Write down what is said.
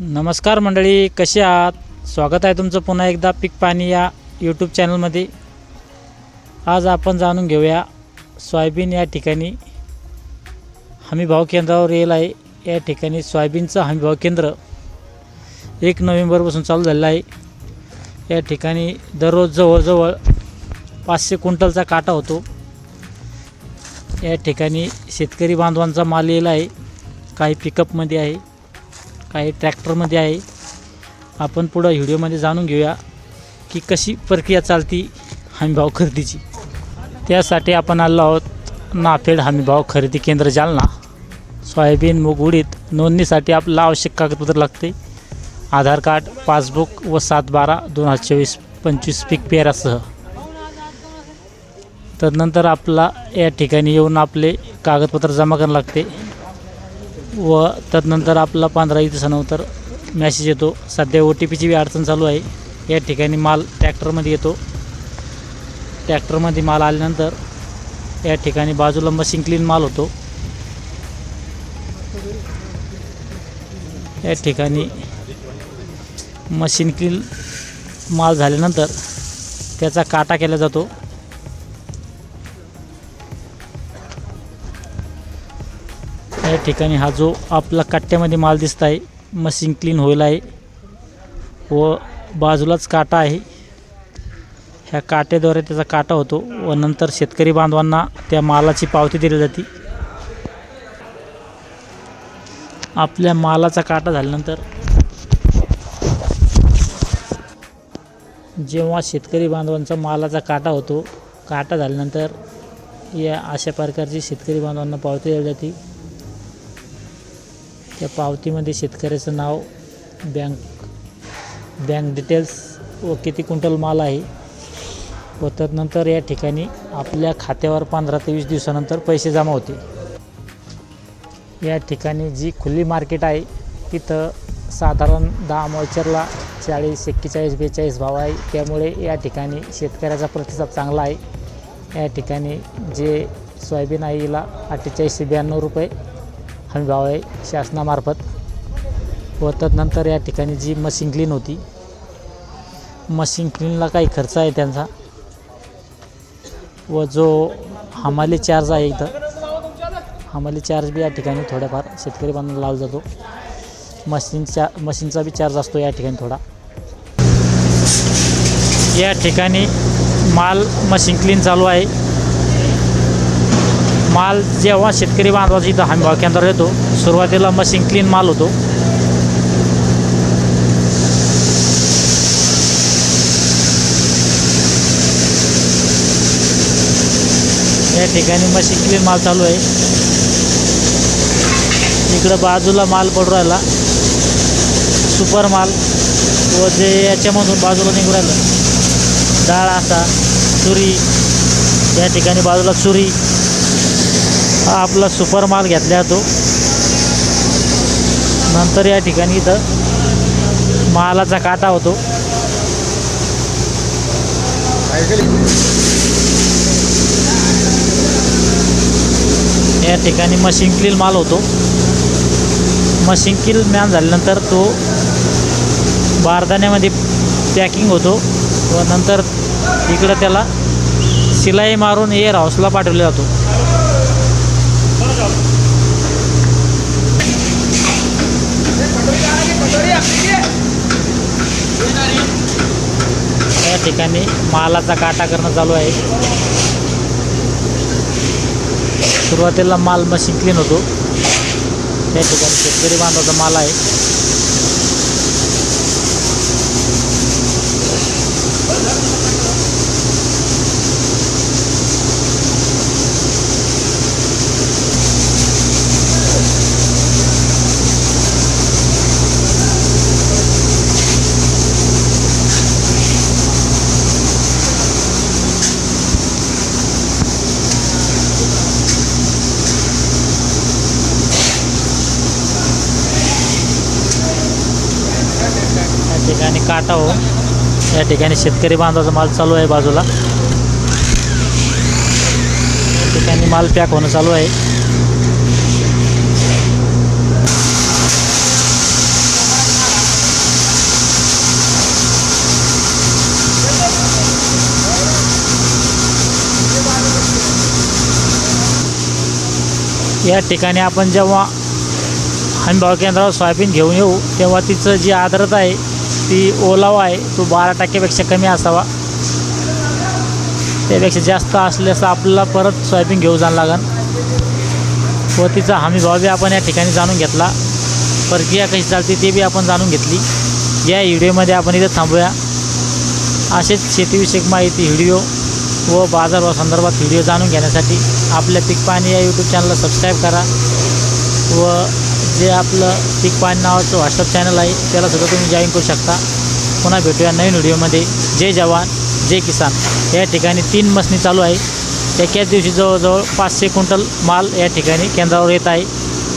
नमस्कार मंडळी कसे आहात? स्वागत आहे तुमचं पुन्हा एकदा पीक पाणी या यूट्यूब चॅनलमध्ये आज आपण जाणून घेऊया सोयाबीन या ठिकाणी हमीभाव केंद्रावर येईल आहे. या ठिकाणी सोयाबीनचं हमीभाव केंद्र एक नोव्हेंबरपासून चालू झालेलं आहे. या ठिकाणी दररोज जवळजवळ पाचशे क्विंटलचा काटा होतो. या ठिकाणी शेतकरी बांधवांचा माल येईल आहे. काही पिकअपमध्ये आहे. काही ट्रॅक्टरमध्ये आहे. आपण पुढं व्हिडिओमध्ये जाणून घेऊया की कशी प्रक्रिया चालती हमीभाव खरेदीची. त्यासाठी आपण आलो आहोत नाफेड हमीभाव खरेदी केंद्र जालना. सोयाबीन मूग उडीद नोंदणीसाठी आपल्याला आवश्यक कागदपत्र लागते. आधार कार्ड पासबुक व सात बारा दोन हजार चोवीस पंचवीस पीक पेरासह. तदनंतर आपला या ठिकाणी येऊन आपले कागदपत्र जमा करावं लागते. व तदनंतर आपला पंधरा दिवसानंतर मॅसेज येतो. सध्या ओ टी पीची बी अडचण चालू आहे. या ठिकाणी माल ट्रॅक्टरमध्ये येतो. ट्रॅक्टरमध्ये माल आल्यानंतर या ठिकाणी बाजूला मशीन क्लीन माल होतो. या ठिकाणी मशीन क्लीन माल झाल्यानंतर त्याचा काटा केला जातो. या ठिकाणी हा जो आपला कट्ट्यामध्ये माल दिसत आहे मशीन क्लीन होईल आहे व बाजूलाच काटा आहे. ह्या काट्याद्वारे त्याचा काटा होतो व नंतर शेतकरी बांधवांना त्या मालाची पावती दिली जाते. आपल्या मालाचा काटा झाल्यानंतर जेव्हा शेतकरी बांधवांचा मालाचा काटा होतो काटा झाल्यानंतर या अशा प्रकारची शेतकरी बांधवांना पावती दिली जाते. त्या पावतीमध्ये शेतकऱ्याचं नाव बँक बँक डिटेल्स व किती क्विंटल माल आहे व त्यानंतर या ठिकाणी आपल्या खात्यावर पंधरा ते वीस दिवसानंतर पैसे जमा होते या ठिकाणी जी खुली मार्केट आहे तिथं साधारण दहा मॉचरला चाळीस एक्केचाळीस बेचाळीस भाव आहे. त्यामुळे या ठिकाणी शेतकऱ्याचा प्रतिसाद चांगला आहे. या ठिकाणी जे सोयाबीन आहे अठ्ठेचाळीसशे ब्याण्णव रुपये हमीभाव आहे शासनामार्फत व तदनंतर या ठिकाणी जी मशीन क्लीन होती मशीन क्लीनला काही खर्च आहे त्यांचा. व जो हमाली चार्ज आहे इथं हमाली चार्ज बी या ठिकाणी थोड्याफार शेतकरी बांधवांना लावला जातो. मशीनचा मशीनचा बी चार्ज असतो या ठिकाणी थोडा. या ठिकाणी माल मशीन क्लीन चालू आहे. माल जेव्हा शेतकरी बांधवाचा इथं हमी भाव केंद्र येतो सुरुवातीला मशीन क्लीन माल होतो. या ठिकाणी मशीन क्लीन माल चालू आहे. इकडं बाजूला माल पडू राहिला. सुपर माल व जे याच्यामधून बाजूला निघू राहिलं. डाळ असा चुरी या ठिकाणी बाजूला चुरी हा आपला सुपर माल घेतला जातो नंतर या ठिकाणी इथं मालाचा काटा होतो. या ठिकाणी मशीन माल होतो. मशीन मॅन झाल्यानंतर तो बारदाण्यामध्ये पॅकिंग होतो व नंतर इकडं त्याला शिलाई मारून एअर हाऊसला पाठवला जातो. या ठिकाणी मालाचा काटा करणं चालू आहे. सुरुवातीला माल मशीन क्लीन होतो. त्या ठिकाणी शेतकरी बांधवाचा माल आहे. काटा हो. या ठिकाणी शेतकरी बांधवाचा माल चालू आहे बाजूला. या ठिकाणी माल पॅक होणं चालू आहे. या ठिकाणी आपण जेव्हा हमीभाव केंद्रावर सोयाबीन घेऊन येऊ तेव्हा तिचं जी आर्द्रता आहे ती ओलावा आहे. तो बारा टक्क्यापेक्षा कमी असावा. त्यापेक्षा जास्त असल्यास आपल्याला परत सोयाबीन घेऊ जाणं लागन. व तिचा हमीभाव बी आपण या ठिकाणी जाणून घेतला. प्रक्रिया कशी चालते ते बी आपण जाणून घेतली. या व्हिडिओमध्ये आपण इथं थांबूया. असेच शेतीविषयक माहिती व्हिडिओ व बाजारभाव संदर्भात व्हिडिओ जाणून घेण्यासाठी आपल्या पीक पाणी या यूट्यूब चॅनलला सबस्क्राईब करा. व जे आपलं पीक पाणी नावाचं व्हॉट्सअप चॅनल आहे त्यालासुद्धा तुम्ही जॉईन करू शकता. पुन्हा भेटूया नवीन व्हिडिओमध्ये जय जवान जय किसान. या ठिकाणी तीन मसनी चालू आहे. एकाच दिवशी जवळजवळ पाचशे क्विंटल माल या ठिकाणी केंद्रावर येत आहे.